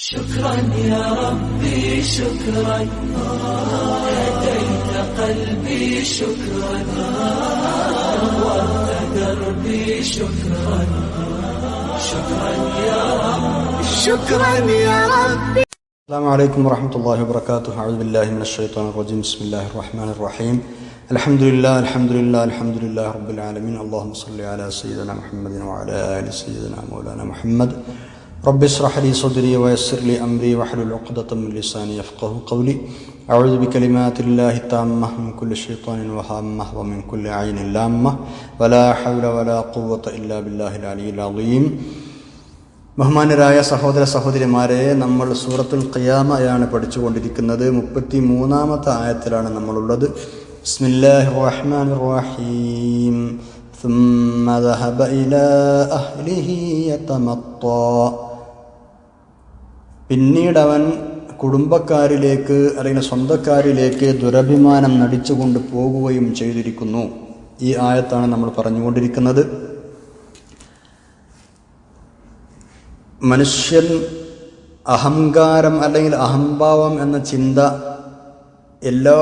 شكرا يا ربي شكرا. هديت قلبي شكرا. نورت دربي شكرا. شكرا يا رب شكرا يا ربي. السلام عليكم ورحمة الله وبركاته. أعوذ بالله من الشيطان الرجيم. بسم الله الرحمن الرحيم. الحمد لله الحمد لله الحمد لله رب العالمين. اللهم صل على سيدنا محمد وعلى آل سيدنا مولانا محمد. رب اشرح لي صدري ويسر لي أمري واحلل عقدة من لساني يفقه قولي أعوذ بكلمات الله التامة من كل شيطان وهامة ومن كل عين لامة ولا حول ولا قوة إلا بالله العلي العظيم ബഹുമാനരായ സഹോദര സഹോദരിമാരെ നമ്മൾ സൂറത്തുൽ ഖിയാമയാണ് പഠിച്ചുകൊണ്ടിരിക്കുന്നത് മുപ്പത്തി മൂന്നാമത്തെ ആയത്തിലാണ് നമ്മളുള്ളത് ബിസ്മില്ലാഹിർ റഹ്മാനിർ റഹീം ثم ذهب إلى أهله يتمطى പിന്നീട് അവൻ കുടുംബക്കാരിലേക്ക് അല്ലെങ്കിൽ സ്വന്തക്കാരിലേക്ക് ദുരഭിമാനം നടിച്ചുകൊണ്ട് പോകുകയും ചെയ്തിരിക്കുന്നു. ഈ ആയത്താണ് നമ്മൾ പറഞ്ഞുകൊണ്ടിരിക്കുന്നത്. മനുഷ്യൻ അഹങ്കാരം അല്ലെങ്കിൽ അഹംഭാവം എന്ന ചിന്ത എല്ലാ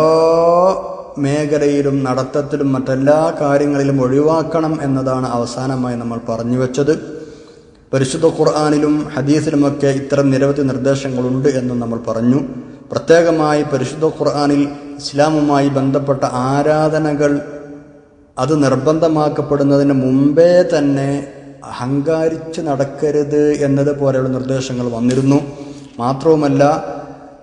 മേഖലയിലും നടത്തത്തിലും മറ്റെല്ലാ കാര്യങ്ങളിലും ഒഴിവാക്കണം എന്നതാണ് അവസാനമായി നമ്മൾ പറഞ്ഞു വെച്ചത്. പരിശുദ്ധ ഖുർആാനിലും ഹദീസിലുമൊക്കെ ഇത്തരം നിരവധി നിർദ്ദേശങ്ങളുണ്ട് എന്ന് നമ്മൾ പറഞ്ഞു. പ്രത്യേകമായി പരിശുദ്ധ ഖുർആാനിൽ ഇസ്ലാമുമായി ബന്ധപ്പെട്ട ആരാധനകൾ അത് നിർബന്ധമാക്കപ്പെടുന്നതിന് മുമ്പേ തന്നെ അഹങ്കാരിച്ച് നടക്കരുത് എന്നതുപോലെയുള്ള നിർദ്ദേശങ്ങൾ വന്നിരുന്നു. മാത്രവുമല്ല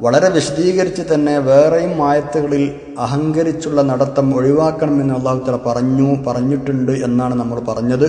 വളരെ വിശദീകരിച്ച് തന്നെ വേറെയും ആയത്തുകളിൽ അഹങ്കരിച്ചുള്ള നടത്തം ഒഴിവാക്കണമെന്ന് അള്ളാഹുത്തല പറഞ്ഞു പറഞ്ഞിട്ടുണ്ട് എന്നാണ് നമ്മൾ പറഞ്ഞത്.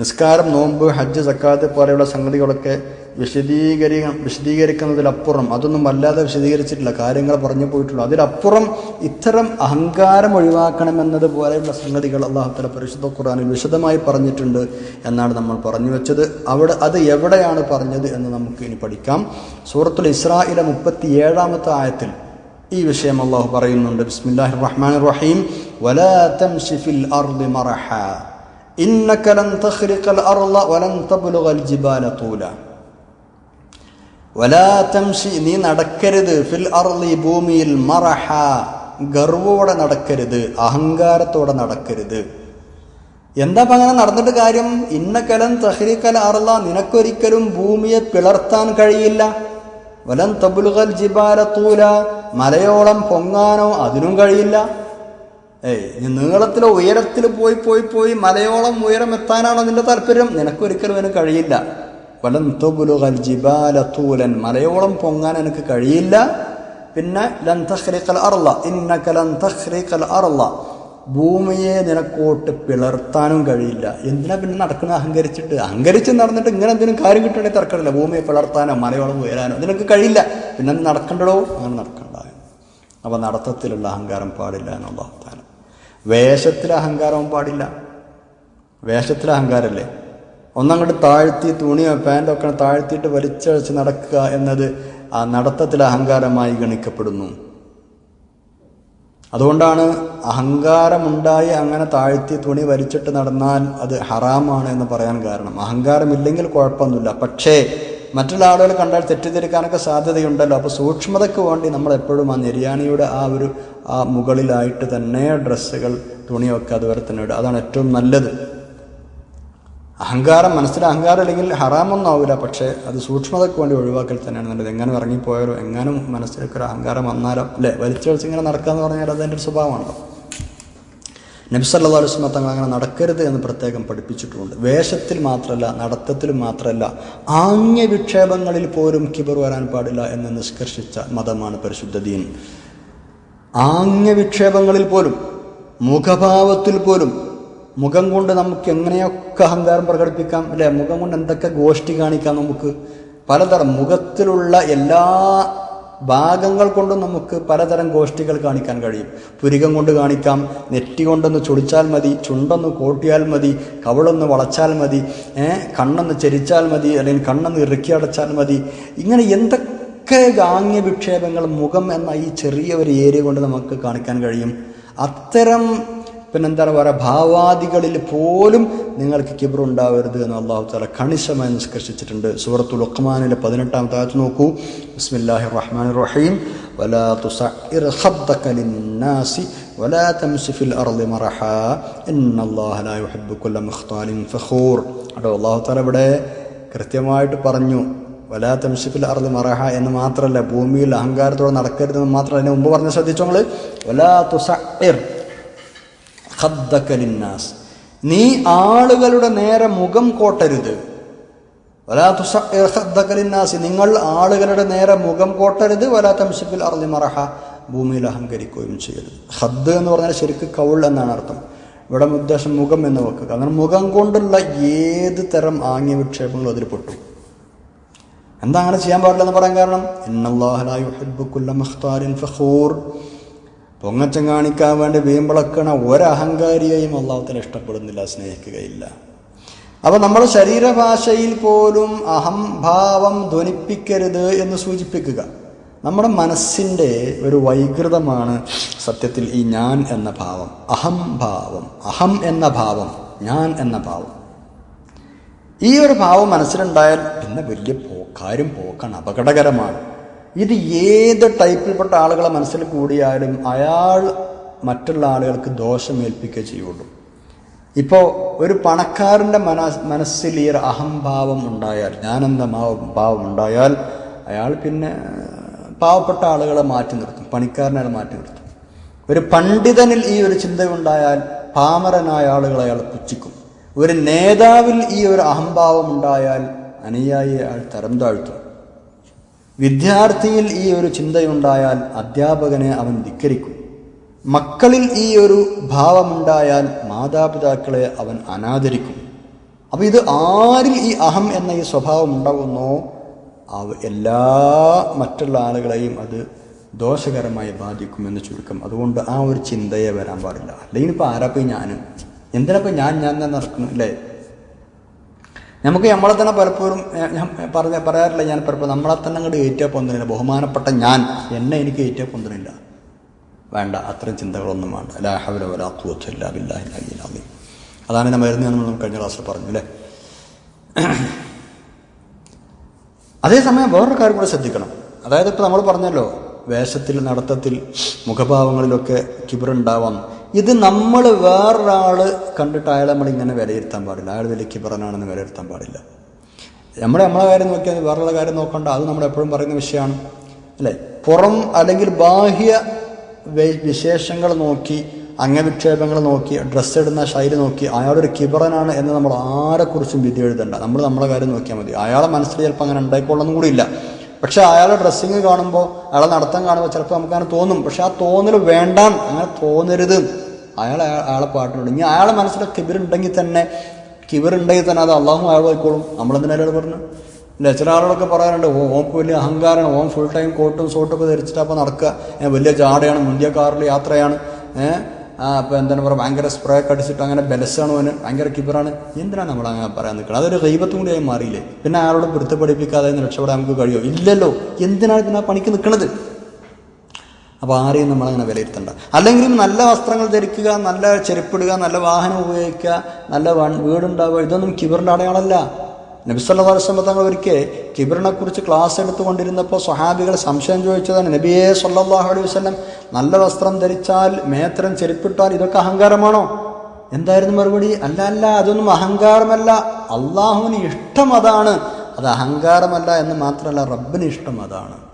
നിസ്കാരം നോമ്പ് ഹജ്ജ് സക്കാത്ത് പോലെയുള്ള സംഗതികളൊക്കെ വിശദീകരി വിശദീകരിക്കുന്നതിലപ്പുറം അതൊന്നും വല്ലാതെ വിശദീകരിച്ചിട്ടില്ല. കാര്യങ്ങൾ പറഞ്ഞു പോയിട്ടുള്ളൂ. അതിലപ്പുറം ഇത്തരം അഹങ്കാരം ഒഴിവാക്കണമെന്നത് പോലെയുള്ള സംഗതികൾ അള്ളാഹുത്തല പരിശുദ്ധ ഖുറാനിൽ വിശദമായി പറഞ്ഞിട്ടുണ്ട് എന്നാണ് നമ്മൾ പറഞ്ഞു വെച്ചത്. അവിടെ അത് എവിടെയാണ് പറഞ്ഞത് എന്ന് നമുക്ക് ഇനി പഠിക്കാം. സൂറത്തുൽ ഇസ്രായിലെ മുപ്പത്തി ഏഴാമത്തെ ആയത്തിൽ ഈ വിഷയം അള്ളാഹു പറയുന്നുണ്ട്. ബിസ്മില്ലാഹി റഹ്മാൻ റഹീം. വലാ തംശി ഫിൽ അർദി മറഹ. ഇന്നക ലൻ തഖ്രിഖൽ അർള വലൻ തബ്ലുഗൽ ജിബാല തൂല വലാ തംശി നീ നടക്കരുത്. ഫിൽ അർളി ഭൂമിയിൽ മറഹ. ഗർവോടെ നടക്കരുത്. അഹങ്കാരത്തോടെ നടക്കരുത്. എന്താ പങ്ങനെ അങ്ങനെ നടന്നിട്ട് കാര്യം? ഇന്നക്കലൻ തഹ്രീഖൽ അർള. നിനക്കൊരിക്കലും ഭൂമിയെ പിളർത്താൻ കഴിയില്ല. വലം തബുലുകൽ ജിബാല തൂല. മലയോളം പൊങ്ങാനോ അതിനും കഴിയില്ല. ഏയ് നീ നീളത്തിലോ ഉയരത്തിൽ പോയി പോയി പോയി മലയോളം ഉയരം എത്താനാണോ നിന്റെ താല്പര്യം? നിനക്കൊരിക്കലും അതിന് കഴിയില്ല. വലം തൊബുലുകൽ ജിബാല തൂലൻ മലയോളം പൊങ്ങാൻ എനിക്ക് കഴിയില്ല. പിന്നെ ലൻ തഖ്രിഖൽ അർള ഇന്നക ലൻ തഖ്രിഖൽ അർള. ഭൂമിയെ നിനക്കോട്ട് പിളർത്താനും കഴിയില്ല. എന്തിനാ പിന്നെ നടക്കുന്ന അഹങ്കരിച്ചിട്ട്? അഹങ്കരിച്ച് നടന്നിട്ട് ഇങ്ങനെ എന്തെങ്കിലും കാര്യം കിട്ടണമെങ്കിൽ തർക്കമില്ല. ഭൂമിയെ പിളർത്താനോ മലയോളം ഉയരാനോ നിനക്ക് കഴിയില്ല. പിന്നെ അത് നടക്കണ്ടോ അങ്ങനെ നടക്കണ്ട അപ്പോൾ നടത്തത്തിലുള്ള അഹങ്കാരം പാടില്ല എന്നുള്ള വേഷത്തിലെ അഹങ്കാരവും പാടില്ല. വേഷത്തിൽ അഹങ്കാരമല്ലേ ഒന്നങ്ങോട്ട് താഴ്ത്തി തുണിയോ പാന്റോ ഒക്കെ താഴ്ത്തിയിട്ട് വലിച്ചഴിച്ച് നടക്കുക എന്നത് ആ നടത്തത്തിൽ അഹങ്കാരമായി ഗണിക്കപ്പെടുന്നു. അതുകൊണ്ടാണ് അഹങ്കാരമുണ്ടായി അങ്ങനെ താഴ്ത്തി തുണി വലിച്ചിട്ട് നടന്നാൽ അത് ഹറാമാണ് എന്ന് പറയാൻ കാരണം. അഹങ്കാരമില്ലെങ്കിൽ കുഴപ്പമൊന്നുമില്ല. പക്ഷേ മറ്റുള്ള ആളുകൾ കണ്ടാൽ തെറ്റിദ്ധരിക്കാനൊക്കെ സാധ്യതയുണ്ടല്ലോ. അപ്പോൾ സൂക്ഷ്മതയ്ക്ക് വേണ്ടി നമ്മൾ എപ്പോഴും ആ നിര്യാണിയുടെ ആ ഒരു ആ മുകളിലായിട്ട് തന്നെ ഡ്രസ്സുകൾ തുണിയൊക്കെ അതുവരെ തന്നെ ഇടുക. അതാണ് ഏറ്റവും നല്ലത്. അഹങ്കാരം മനസ്സിൽ അഹങ്കാരം അല്ലെങ്കിൽ ഹറാമൊന്നും ആവില്ല പക്ഷേ അത് സൂക്ഷ്മതയ്ക്ക് വേണ്ടി ഒഴിവാക്കൽ തന്നെയാണ് നല്ലത്. എങ്ങനെ ഇറങ്ങിപ്പോയാലോ എങ്ങാനും മനസ്സിലേക്ക് ഒരു അഹങ്കാരം വന്നാലോ? അല്ലേ? വലിച്ചൊഴിച്ച് ഇങ്ങനെ നടക്കുക എന്ന് പറഞ്ഞാൽ അതെന്റെ ഒരു സ്വഭാവമാണല്ലോ. നബ്സല്ലാ അലുസ്മ തങ്ങൾ അങ്ങനെ നടക്കരുത് എന്ന് പ്രത്യേകം പഠിപ്പിച്ചിട്ടുണ്ട് വേഷത്തിൽ മാത്രമല്ല നടത്തത്തിലും മാത്രമല്ല ആംഗ്യ വിക്ഷേപങ്ങളിൽ പോലും കിബർ വരാൻ പാടില്ല എന്ന് നിഷ്കർഷിച്ച മതമാണ് പരിശുദ്ധ ദീൻ. ആംഗ്യ വിക്ഷേപങ്ങളിൽ പോലും മുഖഭാവത്തിൽ പോലും മുഖം കൊണ്ട് നമുക്ക് എങ്ങനെയൊക്കെ അഹങ്കാരം പ്രകടിപ്പിക്കാം അല്ലെ? മുഖം കൊണ്ട് എന്തൊക്കെ ഗോഷ്ടി കാണിക്കാം നമുക്ക്? പലതരം മുഖത്തിലുള്ള എല്ലാ ഭാഗങ്ങൾ കൊണ്ടും നമുക്ക് പലതരം ഗോഷ്ഠികൾ കാണിക്കാൻ കഴിയും. പുരികം കൊണ്ട് കാണിക്കാം നെറ്റി കൊണ്ടൊന്ന് ചൊടിച്ചാൽ മതി ചുണ്ടൊന്ന് കോട്ടിയാൽ മതി കവളൊന്ന് വളച്ചാൽ മതി കണ്ണൊന്ന് ചെരിച്ചാൽ മതി അല്ലെങ്കിൽ കണ്ണൊന്ന് ഇറുക്കി അടച്ചാൽ മതി. ഇങ്ങനെ എന്തൊക്കെ ഗാംഗ്യ വിക്ഷേപങ്ങൾ മുഖം എന്ന ഈ ചെറിയ ഒരു ഏരിയ കൊണ്ട് നമുക്ക് കാണിക്കാൻ കഴിയും. അത്തരം പിന്നെന്താണ് പറയുക ഭാവാദികളിൽ പോലും നിങ്ങൾക്ക് കിബർ ഉണ്ടാവരുത് എന്ന് അള്ളാഹു താല കണിശമായി നിഷ്കർഷിച്ചിട്ടുണ്ട് സൂറത്തുൽ ഉഖ്മാനിലെ പതിനെട്ടാമത്തെ ആയത്ത് നോക്കൂ ബിസ്മില്ലാഹി റഹ്മാൻ റഹീം ولا تصعر خدك للناس ولا تمس في الأرض مرحا إن الله لا يحب كل مختال فخور അടോ അള്ളാഹു താല ഇവിടെ കൃത്യമായിട്ട് പറഞ്ഞു വലാ തംസിഫിൽ അർദ് മറഹ എന്ന് മാത്രമല്ല ഭൂമിയിൽ അഹങ്കാരത്തോടെ നടക്കരുതെന്ന് മാത്രമല്ല അതിന് മുമ്പ് പറഞ്ഞ ശ്രദ്ധിച്ചോ നിങ്ങൾ വലാ തുസഇർ ഖദ്ദക ലിന്നാസ്. നീ ആളുകളുടെ നേരെ മുഖം കോട്ടരുത്. വലാ തുസഇർ ഖദ്ദക ലിന്നാസ്. നിങ്ങൾ ആളുകളുടെ നേരെ മുഖം കോട്ടരുത്. വലാ തംസിഫിൽ അർദ് മറഹ. ഭൂമിയിൽ അഹങ്കരിക്കുകയും ചെയ്യരുത്. ഹദ് എന്ന് പറഞ്ഞാൽ ശരിക്ക് കൗൾ എന്നാണ് അർത്ഥം. ഇവിടെ ഉദ്ദേശം മുഖം എന്ന് വെക്കുക. അങ്ങനെ മുഖം കൊണ്ടുള്ള ഏത് തരം ആംഗ്യ വിക്ഷേപങ്ങളും അതിൽ പെട്ടു. എന്താ അങ്ങനെ ചെയ്യാൻ പാടില്ല എന്ന് പറയാൻ കാരണം? ഇന്നല്ലാഹുല്ല മഖ്താരിൻ ഫഖൂർ. പൊങ്ങച്ചം കാണിക്കാൻ വേണ്ടി വീമ്പിളക്കണ ഒരഹങ്കാരിയെയും അള്ളാഹത്തിന് ഇഷ്ടപ്പെടുന്നില്ല സ്നേഹിക്കുകയില്ല. അപ്പോൾ നമ്മുടെ ശരീരഭാഷയിൽ പോലും അഹംഭാവം ധ്വനിപ്പിക്കരുത് എന്ന് സൂചിപ്പിക്കുക നമ്മുടെ മനസ്സിന്റെ ഒരു വൈകൃതമാണ് സത്യത്തിൽ ഈ ഞാൻ എന്ന ഭാവം. അഹംഭാവം അഹം എന്ന ഭാവം ഞാൻ എന്ന ഭാവം. ഈ ഒരു ഭാവം മനസ്സിലുണ്ടായാൽ പിന്നെ വലിയ പോ കാര്യം പോക്കാണ് അപകടകരമാണ്. ഇത് ഏത് ടൈപ്പിൽപ്പെട്ട ആളുകളെ മനസ്സിൽ കൂടിയാലും അയാൾ മറ്റുള്ള ആളുകൾക്ക് ദോഷമേൽപ്പിക്കുക ചെയ്യുള്ളൂ. ഇപ്പോൾ ഒരു പണക്കാരന്റെ മന മനസ്സിൽ ഈ ഒരു അഹംഭാവം ഉണ്ടായാൽ ഞാനെന്ന ഭാവം ഉണ്ടായാൽ അയാൾ പിന്നെ പാവപ്പെട്ട ആളുകളെ മാറ്റി നിർത്തും പണിക്കാരനെ മാറ്റി നിർത്തും. ഒരു പണ്ഡിതനിൽ ഈ ഒരു ചിന്തയുണ്ടായാൽ പാമരനായ ആളുകളെ അയാൾ പുച്ഛിക്കും. ഒരു നേതാവിൽ ഈ ഒരു അഹംഭാവം ഉണ്ടായാൽ അനുയായി അയാൾ തരം താഴ്ത്തും. വിദ്യാർത്ഥിയിൽ ഈ ഒരു ചിന്തയുണ്ടായാൽ അധ്യാപകനെ അവൻ ധിക്കരിക്കും. മക്കളിൽ ഈ ഒരു ഭാവമുണ്ടായാൽ മാതാപിതാക്കളെ അവൻ അനാദരിക്കും. അപ്പോൾ ഇത് ആരിൽ ഈ അഹം എന്ന ഈ സ്വഭാവം ഉണ്ടാകുന്നോ അവ എല്ലാ മറ്റുള്ള ആളുകളെയും അത് ദോഷകരമായി ബാധിക്കുമെന്ന് ചുരുക്കം. അതുകൊണ്ട് ആ ഒരു ചിന്തയെ വരാൻ പാടില്ല. അല്ലെങ്കിൽ ഇപ്പോൾ ആരാപ്പം ഞാൻ എന്തിനപ്പോ ഞാൻ ഞാൻ നടക്കുന്നു? അല്ലേ? നമുക്ക് നമ്മളെ തന്നെ പലപ്പോഴും ഞാൻ പറഞ്ഞ പറയാറില്ല ഞാൻ പലപ്പോഴും നമ്മളെ തന്നെ അങ്ങോട്ട് ഏറ്റവും ബഹുമാനപ്പെട്ട ഞാൻ എന്നെ എനിക്ക് ഏറ്റവും പൊന്തണില്ല വേണ്ട അത്തരം ചിന്തകളൊന്നും വേണ്ട. ലാ ഹൗല വലാ ഖുവത ഇല്ലാ ബില്ലാഹിൽ അലിയിൽ അലീം അതാണ് ഞാൻ മരുന്ന് നമ്മൾ കഴിഞ്ഞ ക്ലാസ്സിൽ പറഞ്ഞു അല്ലേ? അതേസമയം വേറൊരു കാര്യം കൂടെ ശ്രദ്ധിക്കണം. അതായത് ഇപ്പം നമ്മൾ പറഞ്ഞല്ലോ വേഷത്തിൽ നടത്തത്തിൽ മുഖഭാവങ്ങളിലൊക്കെ കിബറുണ്ടാവാം. ഇത് നമ്മൾ വേറൊരാൾ കണ്ടിട്ട് അയാളെ നമ്മൾ ഇങ്ങനെ വിലയിരുത്താൻ പാടില്ല. അയാൾ വലിയ കിബറനാണെന്ന് വിലയിരുത്താൻ പാടില്ല. നമ്മൾ നമ്മളെ കാര്യം നോക്കിയാൽ വേറൊള്ള കാര്യം നോക്കണ്ട. അത് നമ്മൾ എപ്പോഴും പറയുന്ന വിഷയമാണ്. അല്ലേ? പുറം അല്ലെങ്കിൽ ബാഹ്യ വിശേഷങ്ങൾ നോക്കി അംഗവിക്ഷേപങ്ങൾ നോക്കി ഡ്രസ്സ് ഇടുന്ന ശൈലി നോക്കി അയാളൊരു കിബറനാണ് എന്ന് നമ്മൾ ആരെക്കുറിച്ചും വിധി എഴുതണ്ട. നമ്മൾ നമ്മളെ കാര്യം നോക്കിയാൽ മതി. അയാളെ മനസ്സിൽ ചിലപ്പോൾ അങ്ങനെ ഉണ്ടായിക്കൊള്ളൊന്നും കൂടിയില്ല പക്ഷെ അയാളെ ഡ്രസ്സിങ് കാണുമ്പോൾ അയാളെ നടത്തം കാണുമ്പോൾ ചിലപ്പോൾ നമുക്ക് അങ്ങനെ തോന്നും. പക്ഷെ ആ തോന്നൽ വേണ്ട അങ്ങനെ തോന്നരുത്. അയാൾ അയാ- അയാളെ പാട്ടിനോട്. ഇനി അയാളെ മനസ്സിൽ കിബിറുണ്ടെങ്കിൽ തന്നെ കിബിറുണ്ടെങ്കിൽ തന്നെ അത് അള്ളാഹു അയാൾ പോയിക്കോളും നമ്മളെന്തിനാ പറഞ്ഞു? ഇല്ല ചില ആളുകളൊക്കെ പറയാറുണ്ട് ഓ വലിയ അഹങ്കാരമാണ് ഓം ഫുൾ ടൈം കോട്ടും സോട്ടും ഒക്കെ ധരിച്ചിട്ട് അപ്പോൾ നടക്കുക. വലിയ ജാടയാണ് മുന്തിയ കാറിൽ യാത്രയാണ്. ഏഹ് അപ്പോൾ എന്താണ് പറയുക ഭയങ്കര സ്പ്രേ ഒക്കെ അടിച്ചിട്ട് അങ്ങനെ ബലസാണ് അവന് ഭയങ്കര കിബറാണ്. എന്തിനാണ് നമ്മൾ അങ്ങനെ പറയാൻ നിൽക്കുന്നത് അതൊരു ദൈവത്തും ആയി മാറിയില്ലേ? പിന്നെ അയാളോട് വൃത്തിപ്പടിപ്പിക്കാതെ പഠിപ്പിക്കാതെ രക്ഷപ്പെടാൻ നമുക്ക് കഴിയുമോ ഇല്ലല്ലോ. എന്തിനാണ് പിന്നെ ആ പണിക്ക് നിൽക്കുന്നത് അപ്പോൾ ആരെയും നമ്മളങ്ങനെ വിലയിരുത്തണ്ട. അല്ലെങ്കിലും നല്ല വസ്ത്രങ്ങൾ ധരിക്കുക നല്ല ചെരുപ്പിടുക നല്ല വാഹനം ഉപയോഗിക്കുക നല്ല വീടുണ്ടാവുക ഇതൊന്നും കിബറിന്റെ അടയാളമല്ല. നബിസല്ലാ വസ്ലമ തങ്ങൾ ഒരിക്കൽ കിബിറിനെക്കുറിച്ച് ക്ലാസ് എടുത്തുകൊണ്ടിരുന്നപ്പോൾ സ്വഹാബികൾ സംശയം ചോദിച്ചതാണ് നബിയെ സല്ലാഹു അലൈഹി വസ്ലം നല്ല വസ്ത്രം ധരിച്ചാൽ മേത്രം ചെരുപ്പിട്ടാൽ ഇതൊക്കെ അഹങ്കാരമാണോ? എന്തായിരുന്നു മറുപടി? അല്ല അല്ല അതൊന്നും അഹങ്കാരമല്ല. അള്ളാഹുവിന് ഇഷ്ടം അതാണ്. അത് അഹങ്കാരമല്ല എന്ന് മാത്രമല്ല റബ്ബിന് ഇഷ്ടം അതാണ്.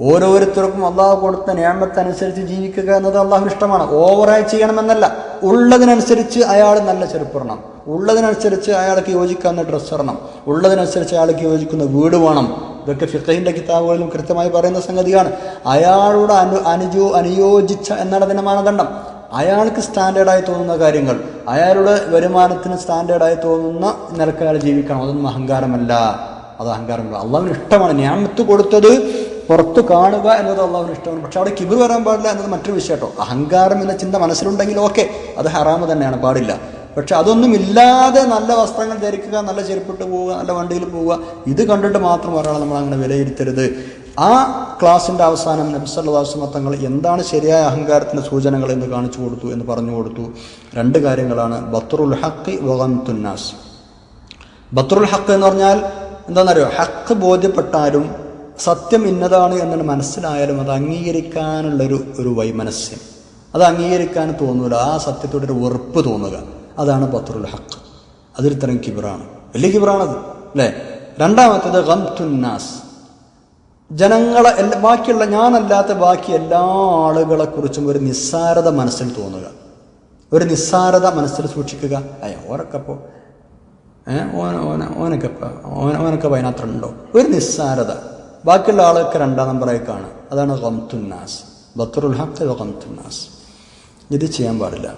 ഓരോരുത്തർക്കും അള്ളാഹു കൊടുത്ത നിയമത്തനുസരിച്ച് ജീവിക്കുക എന്നത് അള്ളാഹു ഇഷ്ടമാണ്. ഓവറായി ചെയ്യണമെന്നല്ല. ഉള്ളതിനനുസരിച്ച് അയാൾ നല്ല ചെറുപ്പിടണം ഉള്ളതിനനുസരിച്ച് അയാൾക്ക് യോജിക്കാവുന്ന ഡ്രസ്സ് ഇടണം ഉള്ളതിനനുസരിച്ച് അയാൾക്ക് യോജിക്കുന്ന വീട് വേണം. ഇതൊക്കെ ഫിഖഹിന്റെ കിതാബുകളിലും കൃത്യമായി പറയുന്ന സംഗതിയാണ്. അയാളുടെ അനു അനുജോ അനുയോജിച്ച എന്നാണ് മാനദണ്ഡം. അയാൾക്ക് സ്റ്റാൻഡേർഡായി തോന്നുന്ന കാര്യങ്ങൾ അയാളുടെ വരുമാനത്തിന് സ്റ്റാൻഡേർഡായി തോന്നുന്ന നിരക്ക് അയാൾ ജീവിക്കണം. അതൊന്നും അഹങ്കാരമല്ല. അത് അഹങ്കാരമല്ല. അള്ളാഹുവിന് ഇഷ്ടമാണ്. ഞാമത്ത് കൊടുത്തത് പുറത്ത് കാണുക എന്നത് അള്ളാഹുവിന് ഇഷ്ടമാണ്. പക്ഷെ അവിടെ കിബിർ വരാൻ പാടില്ല എന്നത് മറ്റൊരു വിഷയം കേട്ടോ. അഹങ്കാരം എന്ന ചിന്ത മനസ്സിലുണ്ടെങ്കിൽ ഓക്കെ അത് ഹറാമ് തന്നെയാണ് പാടില്ല. പക്ഷെ അതൊന്നും ഇല്ലാതെ നല്ല വസ്ത്രങ്ങൾ ധരിക്കുക നല്ല ചെരുപ്പിട്ട് പോവുക നല്ല വണ്ടിയിൽ പോവുക ഇത് കണ്ടിട്ട് മാത്രം ഒരാളെ നമ്മൾ അങ്ങനെ വിലയിരുത്തരുത്. ആ ക്ലാസിന്റെ അവസാനം നബിസല്ലാസ്മ തങ്ങൾ എന്താണ് ശരിയായ അഹങ്കാരത്തിന്റെ സൂചനകൾ എന്ന് കാണിച്ചു കൊടുത്തു എന്ന് പറഞ്ഞു കൊടുത്തു. രണ്ട് കാര്യങ്ങളാണ്. ബത്രുൽ ഹക്കി വകം ബത്രുൽ ഹക്ക് എന്ന് പറഞ്ഞാൽ എന്താണെന്നറിയോ? ഹക്ക് ബോധ്യപ്പെട്ടാലും സത്യം ഇന്നതാണ് എന്നാണ് മനസ്സിലായാലും അത് അംഗീകരിക്കാനുള്ളൊരു ഒരു വൈമനസ്യം. അത് അംഗീകരിക്കാൻ തോന്നൂല. ആ സത്യത്തോടൊരു ഉറപ്പ് തോന്നുക. അതാണ് ബത്രുൽ ഹക്ക് അതൊരു തരം കിബിറാണ്. വലിയ കിബിറാണത്. അല്ലേ? രണ്ടാമത്തേത് ഗംതുന്നാസ് ജനങ്ങളെ ബാക്കിയുള്ള ഞാനല്ലാത്ത ബാക്കി എല്ലാ ആളുകളെക്കുറിച്ചും ഒരു നിസ്സാരത മനസ്സിൽ തോന്നുക. ഒരു നിസ്സാരത മനസ്സിൽ സൂക്ഷിക്കുക. അയ്യ ഓരക്കപ്പോൾ ഓന ഓന ഓനക്കപ്പ ഓന ഓനക്കപ്പ അതിനകത്തുണ്ടോ ഒരു നിസ്സാരത. ബാക്കിയുള്ള ആളൊക്കെ രണ്ടാം നമ്പറായി കാണും. അതാണ് ഗംതുന്നാസ്. ബത്തുറുൽ ഹക്ക് ഖംതുന്നാസ് ഇത് ചെയ്യാൻ പാടില്ല.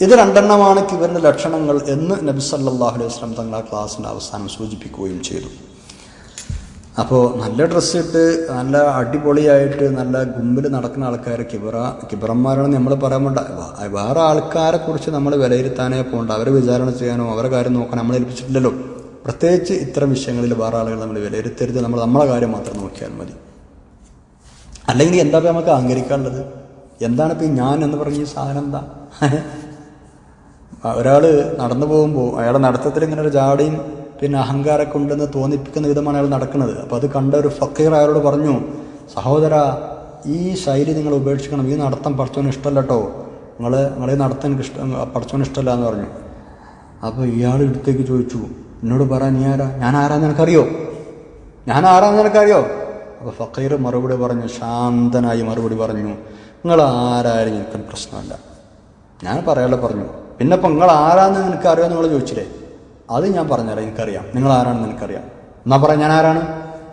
ഇത് രണ്ടെണ്ണമാണ് കിബറിന്റെ ലക്ഷണങ്ങൾ എന്ന് നബി സല്ലാഹു അലൈഹി വസ്ലം തങ്ങൾ ആ ക്ലാസ്സിന്റെ അവസാനം സൂചിപ്പിക്കുകയും ചെയ്തു. അപ്പോൾ നല്ല ഡ്രസ്സ് ഇട്ട് നല്ല അടിപൊളിയായിട്ട് നല്ല ഗുമ്പിൽ നടക്കുന്ന ആൾക്കാർ കിബറ കിബറന്മാരാണെന്ന് നമ്മൾ പറയാൻ വേണ്ട. വേറെ ആൾക്കാരെ കുറിച്ച് നമ്മൾ വിലയിരുത്താനേ പോകണ്ട. അവരെ വിചാരണ ചെയ്യാനോ അവരെ കാര്യം നോക്കാൻ നമ്മൾ ഏൽപ്പിച്ചിട്ടില്ലല്ലോ. പ്രത്യേകിച്ച് ഇത്തരം വിഷയങ്ങളിൽ വേറെ ആളുകൾ നമ്മൾ വിലയിരുത്തരുത്. നമ്മൾ നമ്മളെ കാര്യം മാത്രം നോക്കിയാൽ മതി. അല്ലെങ്കിൽ എന്താ ഇപ്പം നമുക്ക് അഹങ്കരിക്കാനുള്ളത്? എന്താണ് ഇപ്പം ഞാൻ എന്ന് പറഞ്ഞ സാധനം എന്താ? ഒരാൾ നടന്നു പോകുമ്പോൾ അയാളുടെ നടത്തത്തിൽ ഇങ്ങനെ ഒരു ജാടയും പിന്നെ അഹങ്കാരമൊക്കെ ഉണ്ടെന്ന് തോന്നിപ്പിക്കുന്ന വിധമാണ് അയാൾ നടക്കുന്നത്. അപ്പോൾ അത് കണ്ട ഒരു ഫക്കീർ അയാളോട് പറഞ്ഞു സഹോദര ഈ ശൈലി നിങ്ങൾ ഉപേക്ഷിക്കണം. ഈ നടത്തം പഠിച്ചവന് ഇഷ്ടമല്ല കേട്ടോ നിങ്ങൾ നിങ്ങളെ നടത്തം ഇഷ്ടം പഠിച്ചവന് ഇഷ്ടമല്ല എന്ന് പറഞ്ഞു. അപ്പോൾ ഇയാൾ അടുത്തേക്ക് ചോദിച്ചു എന്നോട് പറ നീ ആരാ? ഞാൻ ആരാന്ന് നിനക്കറിയോ? ഞാൻ ആരാന്ന് നിനക്കറിയോ? അപ്പോൾ ഫക്കീർ മറുപടി പറഞ്ഞു ശാന്തനായി മറുപടി പറഞ്ഞു നിങ്ങൾ ആരായാലും എനിക്കൊരു പ്രശ്നമല്ല. ഞാൻ പറയാനുള്ള പറഞ്ഞു പിന്നെ ഇപ്പം നിങ്ങൾ ആരാന്ന് നിനക്കറിയോ? നിങ്ങൾ ചോദിച്ചില്ലേ? അത് ഞാൻ പറഞ്ഞുതരാം എനിക്കറിയാം. നിങ്ങൾ ആരാണെന്ന് എനിക്കറിയാം എന്നാ പറയാം ഞാൻ ആരാണ്?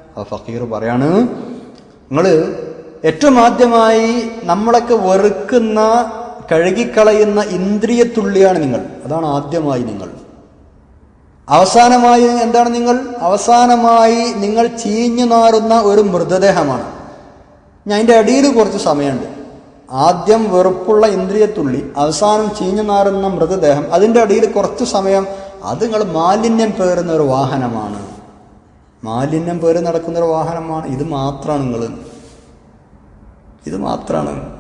അപ്പോൾ ഫക്കീർ പറയാണ് നിങ്ങൾ ഏറ്റവും ആദ്യമായി നമ്മളൊക്കെ വെറുക്കുന്ന കഴുകിക്കളയുന്ന ഇന്ദ്രിയ ഇന്ദ്രിയത്തുള്ളിയാണ് നിങ്ങൾ. അതാണ് ആദ്യമായി നിങ്ങൾ. അവസാനമായി എന്താണ് നിങ്ങൾ? അവസാനമായി നിങ്ങൾ ചീഞ്ഞു നാറുന്ന ഒരു മൃതദേഹമാണ്. ഞാൻ അതിന്റെ അടിയിൽ കുറച്ച് സമയമുണ്ട്. ആദ്യം വെറുപ്പുള്ള ഇന്ദ്രിയത്തുള്ളി അവസാനം ചീഞ്ഞു നാറുന്ന മൃതദേഹം അതിന്റെ അടിയിൽ കുറച്ച് സമയം അത് നിങ്ങൾ മാലിന്യം പേറുന്ന ഒരു വാഹനമാണ്. മാലിന്യം പേര് നടക്കുന്ന ഒരു വാഹനമാണ്. ഇത് മാത്രമാണ് നിങ്ങൾ. ഇത് മാത്രമാണ്.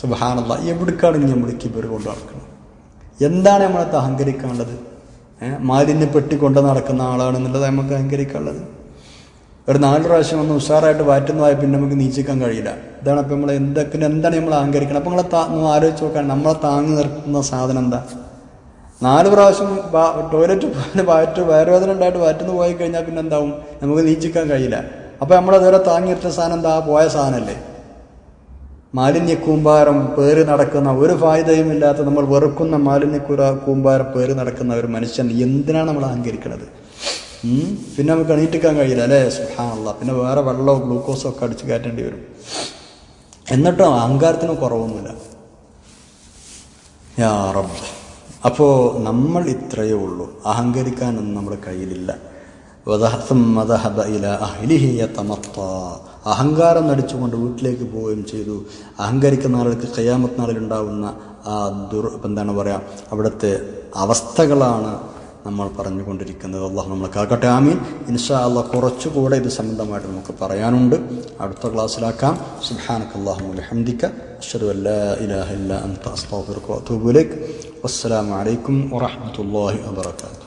സുബാനല്ല എവിടേക്കാണ് നമ്മൾ കിബർ കൊണ്ട് നടക്കുന്നത്? എന്താണ് നമ്മളത് അഹങ്കരിക്കാനുള്ളത്? ഏഹ് മാലിന്യപ്പെട്ടി കൊണ്ട് നടക്കുന്ന ആളാണെന്നുള്ളത് നമുക്ക് അഹങ്കരിക്കാനുള്ളത് ഒരു നാല് പ്രാവശ്യം ഒന്ന് ഉഷാറായിട്ട് വാറ്റുന്നതായ പിന്നെ നമുക്ക് നീച്ചിക്കാൻ കഴിയില്ല. ഇതാണ് അപ്പം നമ്മൾ എന്തൊക്കെ എന്താണ് നമ്മൾ അഹങ്കരിക്കണം അപ്പം നമ്മളെ താ നമ്മൾ ആലോചിച്ച് നോക്കാൻ നമ്മളെ താങ്ങി നിർത്തുന്ന സാധനം എന്താ? നാല് പ്രാവശ്യം ടോയ്ലറ്റ് പോകാൻ വാറ്റ് വയറുവേദന ഉണ്ടായിട്ട് വാറ്റുന്നു പോയി കഴിഞ്ഞാൽ പിന്നെ എന്താവും? നമുക്ക് നീച്ചിക്കാൻ കഴിയില്ല. അപ്പം നമ്മളതുവരെ താങ്ങി നിർത്തുന്ന സാധനം എന്താ? പോയ സാധനമല്ലേ മാലിന്യ കൂമ്പാരം പേര് നടക്കുന്ന ഒരു ഫായ്ദയും ഇല്ലാത്ത നമ്മൾ വെറുക്കുന്ന മാലിന്യ കൂര കൂമ്പാരം പേര് നടക്കുന്ന ഒരു മനുഷ്യൻ എന്തിനാണ് നമ്മൾ അഹങ്കരിക്കുന്നത് പിന്നെ നമുക്ക് എണീറ്റിക്കാൻ കഴിയില്ല അല്ലേ? സുഹാനുള്ള പിന്നെ വേറെ വെള്ളമോ ഗ്ലൂക്കോസോ ഒക്കെ അടിച്ച് കയറ്റേണ്ടി വരും. എന്നിട്ടും അഹങ്കാരത്തിന് കുറവൊന്നുമില്ല. യാ റബ്ബ്. അപ്പോൾ നമ്മൾ ഇത്രയേ ഉള്ളൂ. അഹങ്കരിക്കാനൊന്നും നമ്മുടെ കയ്യിലില്ല. അഹങ്കാരം നടിച്ചുകൊണ്ട് വീട്ടിലേക്ക് പോവുകയും ചെയ്തു. അഹങ്കരിക്കുന്ന ആളുകൾക്ക് കയ്യാമത്ത് നാളിലുണ്ടാവുന്ന ആ ദുർ എന്താണ് പറയുക അവിടുത്തെ അവസ്ഥകളാണ് നമ്മൾ പറഞ്ഞുകൊണ്ടിരിക്കുന്നത്. അള്ളാഹു നമ്മൾ കാക്കട്ടെ. ആമീൻ. ഇൻഷാ അള്ളാഹ് കുറച്ചുകൂടെ ഇത് സംബന്ധമായിട്ട് നമുക്ക് പറയാനുണ്ട്. അടുത്ത ക്ലാസ്സിലാക്കാം. സുബ്ഹാനക അല്ലാഹുമ്മ വബിഹംദിക. അഷ്ഹദു അൻ ലാ ഇലാഹ ഇല്ല അൻത. അസ്തഗ്ഫിറുക